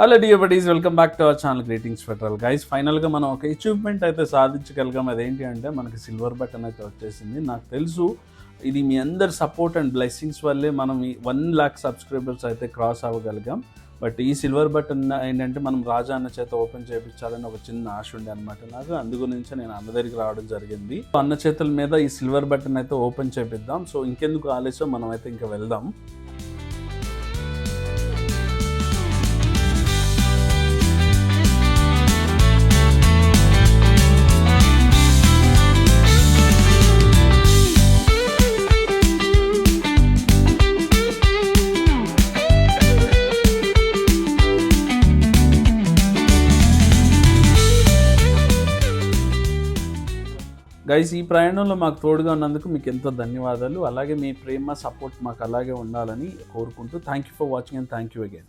Hello dear buddies welcome back to our channel greetings federal guys ఫైనల్గా మనం ఒక achievement అయితే సాధించగలిగాం. అదేంటి అంటే మనకి సిల్వర్ బటన్ అయితే వచ్చేసింది. నాకు తెలుసు ఇది మీ అందరి సపోర్ట్ అండ్ బ్లెస్సింగ్స్ వల్లే మనం ఈ వన్ ల్యాక్ సబ్స్క్రైబర్స్ అయితే క్రాస్ అవ్వగలిగాం. బట్ ఈ సిల్వర్ బటన్ ఏంటంటే మనం రాజా అన్న చేత ఓపెన్ చేయించాలని ఒక చిన్న ఆశ ఉండే అనమాట నాకు. అందు గురించి నేను అన్న దగ్గరికి రావడం జరిగింది. అన్న చేతుల మీద ఈ సిల్వర్ బటన్ అయితే ఓపెన్ చేపిద్దాం. సో ఇంకెందుకు ఆలస్యం? మనం అయితే ఇంకా వెళ్దాం. గైస్ ఈ ప్రయాణంలో మాకు తోడుగా ఉన్నందుకు మీకు ఎంతో ధన్యవాదాలు. అలాగే మీ ప్రేమ సపోర్ట్ మాకు అలాగే ఉండాలని కోరుకుంటూ thank you for watching and thank you again